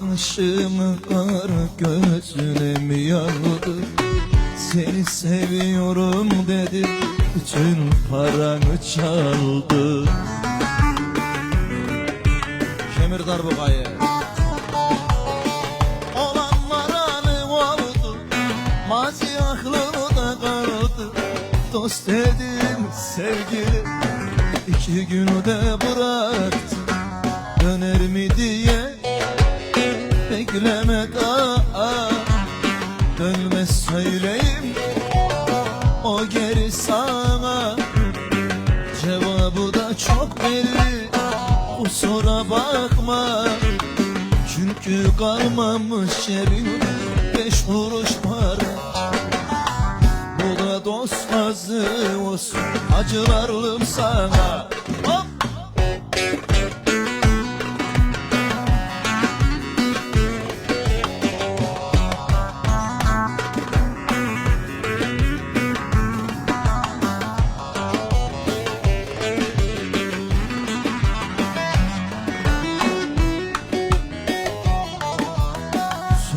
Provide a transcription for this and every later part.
Başımı kara gözüne mi yandı Seni seviyorum dedi Bütün paranı çaldı. Kemir darbukayı Olanlar anı oldu Mazi aklımda kaldı. Dost dedim sevgili iki günde bıraktı. Döner mi diye Bekleme daha Dönmez söyleyeyim O geri sana. Cevabı da çok belli Kusura bakma. Çünkü kalmamış cebimde Beş kuruş para Bu da dost azı olsun Acılarlım sana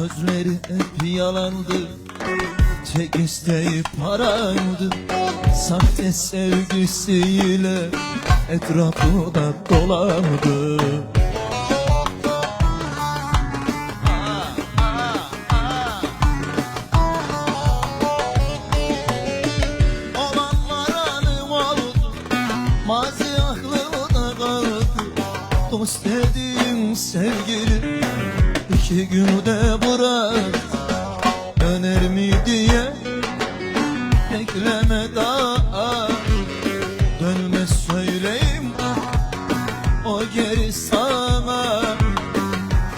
Sözleri hep yalandı Tek isteği parandı Sahte sevgisiyle Etrafı da dolandı Mazi aklımda kaldı Dost dediğim sevgili iki günde bırak Döner mi diye Bekleme daha. Dönmez söyleyeyim O geri sana.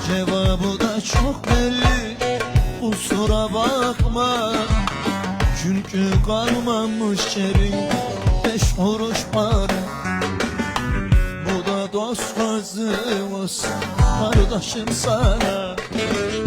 Cevabı da çok belli Kusura bakma. Çünkü kalmamış cebin Beş kuruş para dost sözü olsun Kardeşim sana Thank you.